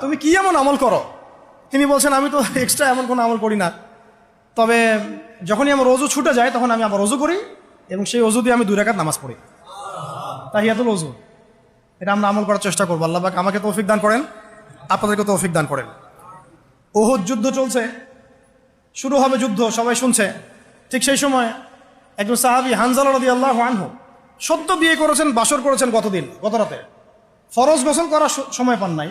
তুমি কি এমন আমল করো? তিনি বলছেন, আমি তো এক্সট্রা এমন কোনো আমল করি না। তবে যখনই আমার অজু ছুটে যায়, তখন আমি আবার অজু করি এবং সেই অজু দিয়ে আমি দুই রাকাত নামাজ পড়ি। তাহিয়াতুল অজু। এটা আমরা আমল করার চেষ্টা করব। আল্লাহ পাক আমাকে তৌফিক দান করেন, আপনাদেরকে তৌফিক দান করেন। ওহদ যুদ্ধ চলছে। শুরু হবে যুদ্ধ, সবাই শুনছে। ঠিক সেই সময় একজন সাহাবি হানজালা রদি আল্লাহ আনহু সত্য বিয়ে করেছেন, বাসর করেছেন গতদিন গত রাতে ফরজ গোসল করার সময় পান নাই।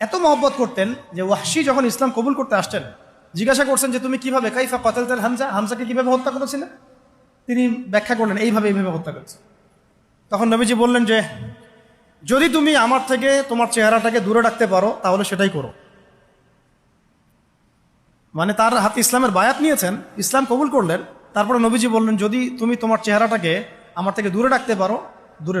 এত মহব্বত করতেন যে ওয়াহশি যখন ইসলাম কবুল করতে আসছেন, জিজ্ঞাসা করছেন যে তুমি কীভাবে কাইফা কতালতেন হামজা, হামজাকে কীভাবে হত্যা করেছিলে? তিনি ব্যাখ্যা করলেন, এইভাবে এইভাবে হত্যা করেছে। তখন নবীজি বললেন যে, যদি তুমি আমার থেকে তোমার চেহারাটাকে দূরে রাখতে পারো, তাহলে সেটাই করো। মানে তার হাতে ইসলামের বায়াত নিয়েছেন, ইসলাম কবুল করলেন, তারপরে নবীজি বললেন, যদি তুমি তোমার চেহারাটাকে আমার থেকে দূরে রাখতে পারো, দূরে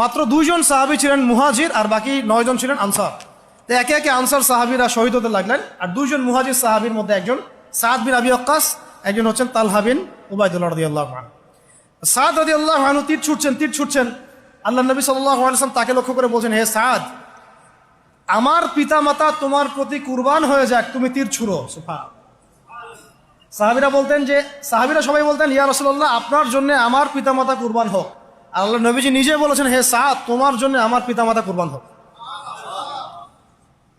মাত্র দুইজন সাহাবি ছিলেন মুহাজির আর বাকি নয়জন ছিলেন আনসার। তো একে একে আনসার সাহাবিরা শহীদ হতে লাগলেন আর দুইজন মুহাজির সাহাবির মধ্যে একজন সাদ বিন আবি অক্কাস একজন হচ্ছেন তালহা বিন উবায়দুল্লাহ রদি আল্লাহ খান সাদ রদি আল্লাহ আনু তীর ছুটছেন তীর ছুটছেন। আল্লাহ নবী সাল্লাহ তাকে লক্ষ্য করে বলছেন, হে সাদ, আমার পিতা মাতা তোমার প্রতি কুরবান হয়ে যাক, তুমি তীর ছুড়ো। সুফা সাহাবিরা বলতেন যে, সাহাবিরা সবাই বলতেন, ইয়া রসল্লাহ আপনার জন্য আমার পিতামাতা কুরবান হোক। আল্লাহ নবীজি নিজে বলেছেন, হে সাদ তোমার জন্য আমার পিতামাতা কুরবান হোক।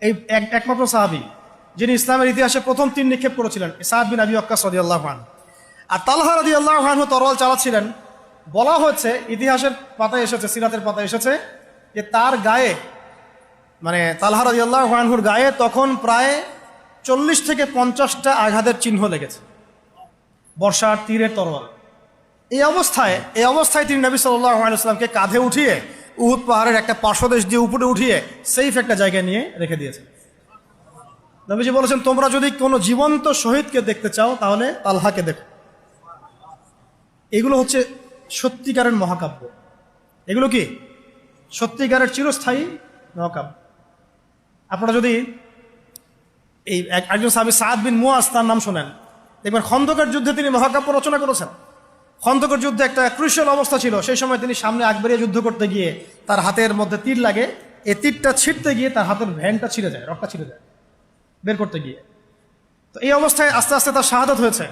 এই এক- একমাত্র সাহাবি, যিনি ইসলামের ইতিহাসে প্রথম তিন নিক্ষেপ করেছিলেন, সাদ বিন আবি অক্কাস রদিয়াল্লাহ খান আর রাদি আল্লাহ তরোয়াল চালাচ্ছিলেন। বলা হচ্ছে ইতিহাসের পাতায় এসেছে, সিরাতের পাতায় এসেছে, যে তার গায়ে মানে রাদি আল্লাহ আনহুর গায়ে তখন প্রায় চল্লিশ থেকে পঞ্চাশটা আঘাতের চিহ্ন লেগেছে। বর্ষার তীরের তরোয়াল। এই অবস্থায় এই অবস্থায় তিনি নবী সাল্লামকে কাঁধে উঠিয়ে উহুদ পাহাড়ের একটা পার্শ্বদেশ দিয়ে উপরে উঠিয়ে সেইফ একটা জায়গায় নিয়ে রেখে দিয়েছেন। নবীজি বলেছেন, তোমরা যদি কোনো জীবন্ত শহীদকে দেখতে চাও, তাহলে তালহাকে দেখো। এগুলো হচ্ছে সত্যিকারের মহাকাব্য। এগুলো কি? সত্যিকারের চিরস্থায়ী মহাকাব্য। আপনারা যদি এই এক- একজন সাহাবি সাদ বিন মুয়াজ নাম শোনেন, দেখবেন খন্দকের যুদ্ধে তিনি মহাকাব্য রচনা করেছেন। খন্দকের যুদ্ধে একটা ক্রুশিয়াল অবস্থা ছিল। সেই সময় তিনি সামনে আকবরিয়া যুদ্ধ করতে গিয়ে তার হাতের মধ্যে তীর লাগে। এই তীরটা ছিটতে গিয়ে তার হাতের ভ্যানটা ছিঁড়ে যায় রক্তটা ছিঁড়ে যায় বের করতে গিয়ে। তো এই অবস্থায় আস্তে আস্তে তার শাহাদাত হয়েছে।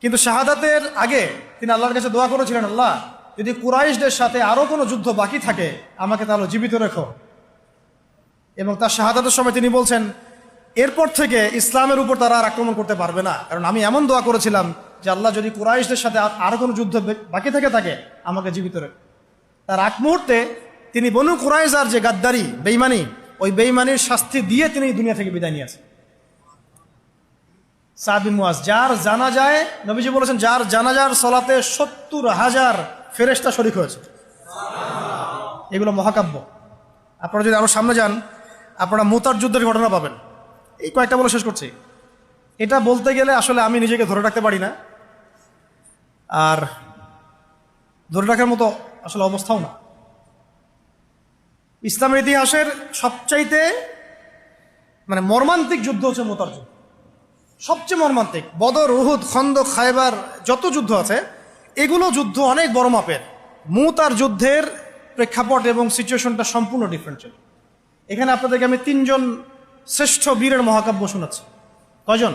কিন্তু শাহাদাতের আগে তিনি আল্লাহর কাছে দোয়া করেছিলেন, আল্লাহ, যদি কুরাইশদের সাথে আরও কোনো যুদ্ধ বাকি থাকে, আমাকে তাহলে জীবিত রেখো। এবং তার শাহাদাতের সময় তিনি বলছেন, এরপর থেকে ইসলামের উপর তারা আর আক্রমণ করতে পারবে না। কারণ আমি এমন দোয়া করেছিলাম যে আল্লাহ যদি কুরাইশদের সাথে আর- কোনো যুদ্ধ বাকি থেকে থাকে, আমাকে জীবিত রেখো তার এক মুহূর্তে তিনি বনু কুরাইজার যে গাদ্দারি বেইমানি ওই বেইমানির শাস্তি দিয়ে তিনি দুনিয়া থেকে বিদায় নিয়েছেন সাবিন মুয়াজ যার জানা যায় নবীজি বলেছেন, যার জানাজার সলাতে সত্তর হাজার ফেরেস্তা শরিক হয়েছে। এগুলো মহাকাব্য। আপনারা যদি আরও সামনে যান, আপনারা মুতার যুদ্ধের ঘটনা পাবেন। এই কয়েকটা বলে শেষ করছি। এটা বলতে গেলে আসলে আমি নিজেকে ধরে রাখতে পারি না। আর ধরে রাখার মতো আসলে অবস্থাও না। ইসলামের ইতিহাসের সবচাইতে মানে মর্মান্তিক যুদ্ধ হচ্ছে মোতার যুদ্ধ সবচেয়ে মর্মান্তিক, বদর, উহুদ খন্দক খাইবার যত যুদ্ধ আছে, এগুলো যুদ্ধ অনেক বড় মাপের। মুতার যুদ্ধের প্রেক্ষাপট এবং সিচুয়েশনটা সম্পূর্ণ ডিফারেন্ট ছিল। এখানে আপনাদেরকে আমি তিনজন শ্রেষ্ঠ বীরের মহাকাব্য শোনাচ্ছি। কয়জন?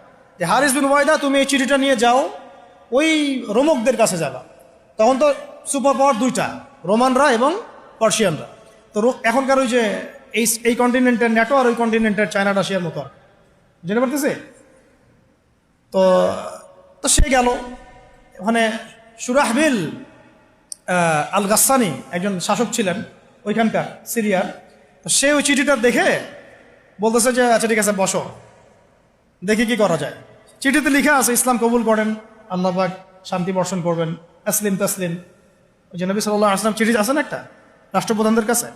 যে হারিস বিন ওয়াইদা, তুমি এই চিঠিটা নিয়ে যাও, ওই রোমকদের কাছে যাবা। তখন তো সুপার পাওয়ার দুইটা, রোমানরা এবং পার্সিয়ানরা। তো এখনকার ওই যে এই এই কন্টিনেন্টের ন্যাটো আর ওই কন্টিনেন্টের চায়না রাশিয়ার মতো জেনে পারতেছে? তো তো সে গেল। ওখানে সুরাহবিল আল গাসানি একজন শাসক ছিলেন, ওইখানকার সিরিয়ার। তো সে ওই চিঠিটা দেখে বলতেছে যে আচ্ছা ঠিক আছে, বসো। দেখি কি করা যায়। চিঠিতে লিখা আছে, ইসলাম কবুল করেন আল্লাহবাক শান্তি বর্ষণ করবেন আসলিম তাসলিম। ওই যে নবী সাল্লাহ আসলাম চিঠি আছে না একটা? রাষ্ট্রপ্রধানদের কাছে?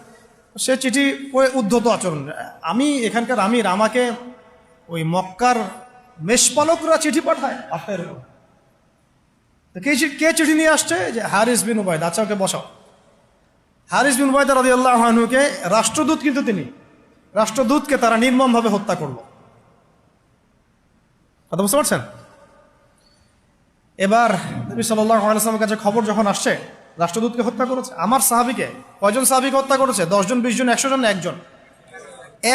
সে চিঠি পড়ে উদ্ধত আচরণ। আমি এখানকার আমির, আমাকে ওই মক্কার মেষপালকরা চিঠি পাঠায় কে কে চিঠি নিয়ে আসছে? যে হারিস বিন উবায়দ। আচ্ছা ওকে বসাও। হারিস বিন উবায়দ রাজি রাষ্ট্রদূত কিন্তু তিনি। রাষ্ট্রদূতকে তারা নির্মমভাবে হত্যা করল। কথা বুঝতে পারছেন? এবার নবী সাল্লামের কাছে খবর যখন আসছে, রাষ্ট্রদূতকে হত্যা করেছে। আমার সাহাবিকে, কয়জন সাহাবিকে হত্যা করেছে? দশজন বিশ জন একশো জন একজন?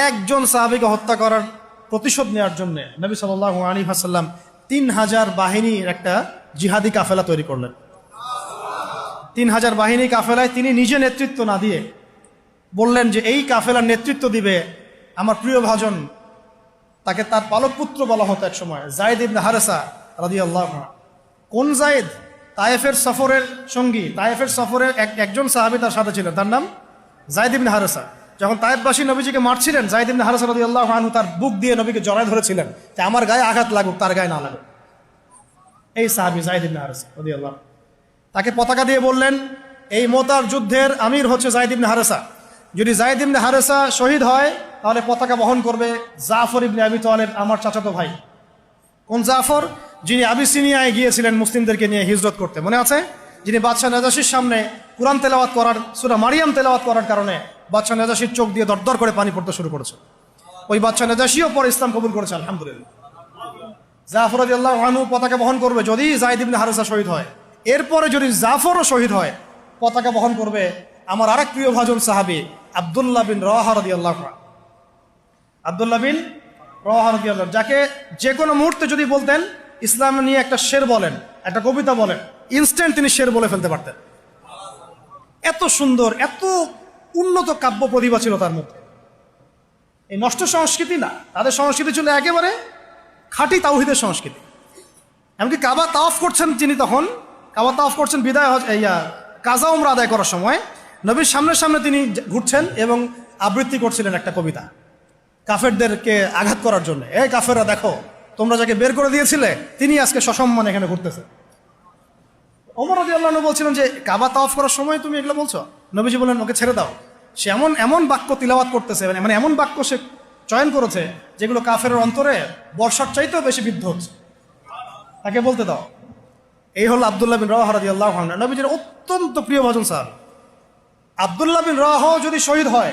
একজন সাহাবিকে হত্যা করার প্রতিশোধ নেওয়ার জন্য নবী সাল্লাহ আলী হাসাল্লাম তিন হাজার বাহিনীর একটা জিহাদি কাফেলা তৈরি করলেন। তিন হাজার বাহিনী কাফেলায় তিনি নিজে নেতৃত্ব না দিয়ে বললেন যে, এই কাফেলার নেতৃত্ব দিবে আমার প্রিয় ভাজন তাকে তার পালক পুত্র বলা হতো এক সময়, জায়দ ইবনে হারেসা রাদি আল্লাহ কোন জায়েদ? তায়েফের সফরের সঙ্গী, তায়েফের সফরের এক একজন সাহাবি তার সাথে ছিলেন। তার নাম জায়দ ইবনে হারেসা। যখন তায়েফবাসী নবীজিকে মারছিলেন, জায়দ ইবনে হারেসা রাদি আল্লাহ আনহু তার বুক দিয়ে নবীকে জড়ায় ধরেছিলেন যে আমার গায়ে আঘাত লাগুক, তার গায়ে না লাগুক। এই সাহাবি জায়দ ইবনে হারেসা রাদি আল্লাহ তাকে পতাকা দিয়ে বললেন, এই মোতার যুদ্ধের আমির হচ্ছে জায়দ ইবনে হারেসা। যদি জায়দ ইবনে হারেসা শহীদ হয় তাহলে পতাকা বহন করবে জাফর ইবনে আবি তালেব, আমার চাচাতো ভাই। কোন জাফর? যিনি আবিসিনিয়ায় গিয়েছিলেন মুসলিমদেরকে নিয়ে হিজরত করতে। মনে আছে? যিনি বাদশাহ নেজাসির সামনে কোরআন তেলাওয়াত করার, সুরা মারিয়াম তেলাওয়াত করার কারণে বাদশাহ নেজাসির চোখ দিয়ে দরদর করে পানি পড়তে শুরু করেছে। ওই বাদশাহ নেজাসিও পরে ইসলাম কবুল করেছে, আলহামদুলিল্লাহ। জাফর আল্লাহ আনহু পতাকা বহন করবে যদি জাহিদ ইবনে হারেসা শহীদ হয়। এরপরে যদি জাফরও শহীদ হয়, পতাকা বহন করবে আমার আরেক প্রিয় ভাজন সাহাবি, আবদুল্লাহ বিন রহারদি আল্লাহ আবদুল্লাহ বিন রহারদি আল্লাহ যাকে যে কোনো মুহূর্তে যদি বলতেন ইসলাম নিয়ে একটা শের বলেন একটা কবিতা বলেন ইনস্ট্যান্ট তিনি শের বলে ফেলতে পারতেন। এত সুন্দর এত উন্নত কাব্য প্রতিভা ছিল তার মধ্যে। এই নষ্ট সংস্কৃতি না তাদের সংস্কৃতি ছিল একেবারে খাঁটি তাওহিদের সংস্কৃতি। এমনকি কাবা তাওফ করছেন তিনি তখন কাবা তাওফ করছেন বিদায় হজ- এই, আহ, কাজা উমরা আদায় করার সময় নবীর সামনে সামনে তিনি ঘুরছেন এবং আবৃত্তি করছিলেন একটা কবিতা। কাফেরদেরকে আঘাত করার জন্য। এই কাফেররা দেখো, তোমরা যাকে বের করে দিয়েছিলে, তিনি আজকে সসম্মান এখানে ঘুরতেছে। ওমর রাজি আল্লাহ বলছিলেন যে, কাবা তাওয়াফ করার সময় তুমি এগুলো বলছো? নবীজি বললেন, ওকে ছেড়ে দাও। সে এমন এমন বাক্য তিলাওয়াত করতেছে মানে মানে এমন বাক্য সে চয়ন করেছে, যেগুলো কাফের অন্তরে বর্ষার চাইতেও বেশি বিদ্ধ হচ্ছে। তাকে বলতে দাও, এই হলো আবদুল্লাহ বিন রাহ রাজি আল্লাহ নবীজির অত্যন্ত প্রিয় ভজন স্যার আবদুল্লাহ বিন রাহ যদি শহীদ হয়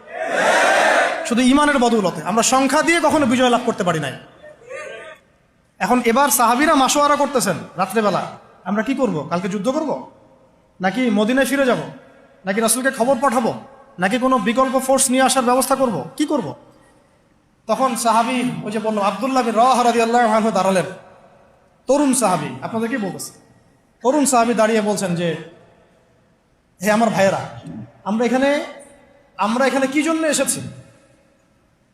শুধু ইমানের বদৌলতে। আমরা সংখ্যা দিয়ে কখনো বিজয় লাভ করতে পারি নাই। এখন এবার সাহাবিরা মাসোয়ারা করতেছেন রাত্রেবেলা। আমরা কি করব? কালকে যুদ্ধ করব? নাকি মদিনায় ফিরে যাব? নাকি রাসুলকে খবর পাঠাবো? নাকি কোনো বিকল্প ফোর্স নিয়ে আসার ব্যবস্থা করব? কি করব? তখন সাহাবি ওই যে বললাম আবদুল্লাহ বিন রাহ আল্লাহ দাঁড়ালেন। তরুণ সাহাবি, আপনাদের কি বলতেছে? তরুণ সাহাবি দাঁড়িয়ে বলছেন যে, হে আমার ভাইয়েরা, আমরা এখানে আমরা এখানে কি জন্য এসেছি?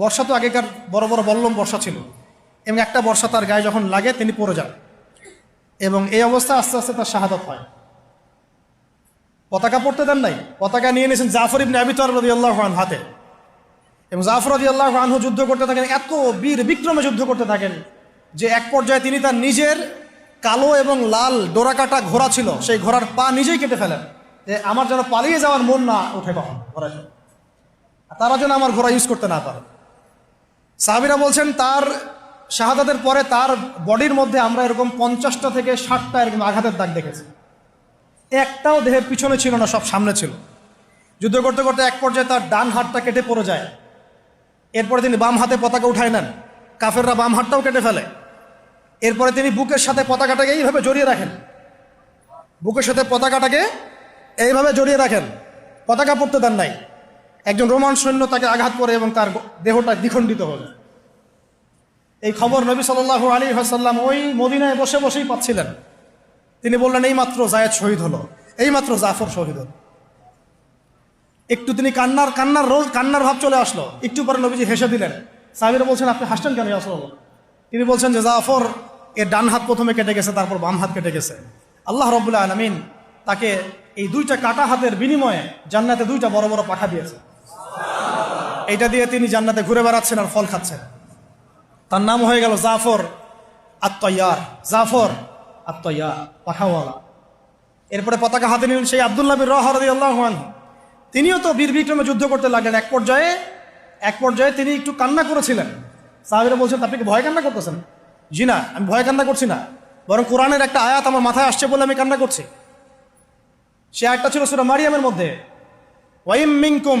বর্ষা তো আগেকার বড় বড় বল্লম বর্ষা ছিল। এবং একটা বর্ষা তার গায়ে যখন লাগে, তিনি পড়ে যান। এবং এই অবস্থা আস্তে আস্তে তার শাহাদত হয়। পতাকা পড়তে দেন নাই। পতাকা নিয়ে নিয়েছেন জাফর ইবনে আবি তর আল্লাহ হাতে। এবং জাফর আদি আল্লাহ আনহু যুদ্ধ করতে থাকেন, এত বীর বিক্রমে যুদ্ধ করতে থাকেন যে এক পর্যায়ে তিনি তার নিজের কালো এবং লাল ডোরাকাটা ঘোড়া ছিল, সেই ঘোড়ার পা নিজেই কেটে ফেলেন। যে আমার যেন পালিয়ে যাওয়ার মন না ওঠে কখন ঘোড়া তারা যেন আমার ঘোড়া ইউজ করতে না পারে। সাহাবিরা বলছেন, তার শাহাদাতের পরে তার বডির মধ্যে আমরা এরকম পঞ্চাশটা থেকে ষাটটা এরকম আঘাতের দাগ দেখেছি। একটাও দেহের পিছনে ছিল না, সব সামনে ছিল। যুদ্ধ করতে করতে এক পর্যায়ে তার ডান হাতটা কেটে পড়ে যায়। এরপরে তিনি বাম হাতে পতাকা উঠায় নেন। কাফেররা বাম হাতটাও কেটে ফেলে। এরপরে তিনি বুকের সাথে পতাকাটাকে এইভাবে জড়িয়ে রাখেন। বুকের সাথে পতাকাটাকে এইভাবে জড়িয়ে রাখেন। পতাকা পড়তে দেন নাই। একজন রোমান সৈন্য তাকে আঘাত করে এবং তার দেহটা দ্বিখণ্ডিত হল। এই খবর নবী সাল্লাহ আলী হাসাল্লাম ওই মদিনায় বসে বসেই পাচ্ছিলেন। তিনি বললেন এই মাত্র জায়েদ শহীদ হলো। এই মাত্র জাফর শহীদ হলো। একটু তিনি কান্নার কান্নার রোজ কান্নার ভাব চলে আসলো। একটু পরে নবীজি হেসে দিলেন। সাহেবেরা বলছেন, আপনি হাসছেন কেন আসল তিনি বলছেন যে, জাফর এর ডান হাত প্রথমে কেটে গেছে, তারপর বাম হাত কেটে গেছে। আল্লাহ রবুল্লা আলমিন তাকে এই দুইটা কাটা হাতের বিনিময়ে জান্নাতে দুইটা বড় বড় পাখা দিয়েছে এটা দিয়ে তিনি জান্নাতে ঘুরে বেড়াচ্ছেন আর ফল খাচ্ছেন। তার নাম হয়ে গেল জাফর আত্ময়ার জাফর আত্ময়ার পাখাওয়ালা এরপরে পতাকা হাতে নিলেন সেই আবদুল্লাহ আল্লাহ তিনিও তো বীর বিক্রমে যুদ্ধ করতে লাগলেন। এক পর্যায়ে এক পর্যায়ে তিনি একটু কান্না করেছিলেন। সাহাবিরা বলছেন আপনি কি ভয় কান্না করতেছেন? জি না, আমি ভয় কান্না করছি না। বরং কোরআনের একটা আয়াত আমার মাথায় আসছে বলে আমি কান্না করছি। সে আয়াতটা ছিল সুরা মারিয়ামের মধ্যে। ওয়াইম মিনকুম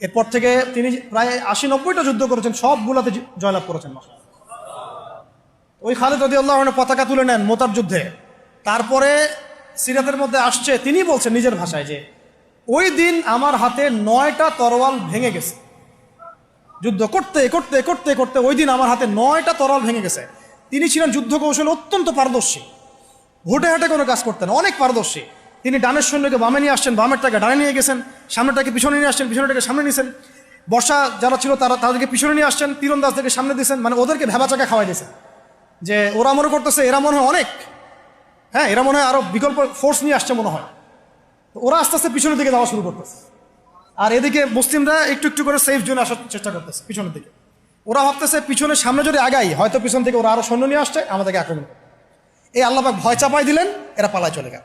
এরপর থেকে তিনি প্রায় আশি নব্বইটা যুদ্ধ করেছেন, সবগুলোতে জয়লাভ করেছেন ওই খালেদ রদি আল্লাহ পতাকা তুলে নেন মোতার যুদ্ধে। তারপরে সিরাতের মধ্যে আসছে, তিনি বলছেন নিজের ভাষায় যে, ওই দিন আমার হাতে নয়টা তরোয়াল ভেঙে গেছে। যুদ্ধ করতে করতে করতে করতে ওই দিন আমার হাতে নয়টা তরোয়াল ভেঙে গেছে। তিনি ছিলেন যুদ্ধ কৌশলে অত্যন্ত পারদর্শী। ভোটে হাটে কোনো কাজ করতেন অনেক পারদর্শী। তিনি ডানের সৈন্যকে বামে নিয়ে আসছেন, বামেরটাকে ডানে নিয়ে গেছেন সামনেটাকে পিছনে নিয়ে আসছেন পিছনেটাকে সামনে নিয়েছেন বর্ষা যারা ছিল তারা তাদেরকে পিছনে নিয়ে আসছেন তীরন্দাজদেরকে সামনে দিয়েছেন মানে ওদেরকে ভেবা চাকা খাওয়াই দিয়েছেন। যে ওরা মনে করতেছে, এরা মনে হয় অনেক। হ্যাঁ এরা মনে হয় আরও বিকল্প ফোর্স নিয়ে আসছে মনে হয়। তো ওরা আস্তে আস্তে পিছনের দিকে যাওয়া শুরু করতেছে। আর এদিকে মুসলিমরা একটু একটু করে সেফ জোনে আসার চেষ্টা করতেছে পিছনের দিকে। ওরা ভাবতেছে পিছনে সামনে যদি আগাই, হয়তো পিছন থেকে ওরা আরও সৈন্য নিয়ে আসছে, আমাদেরকে আক্রমণ। এই আল্লাপাক ভয় চাপাই দিলেন, এরা পালায় চলে গেল।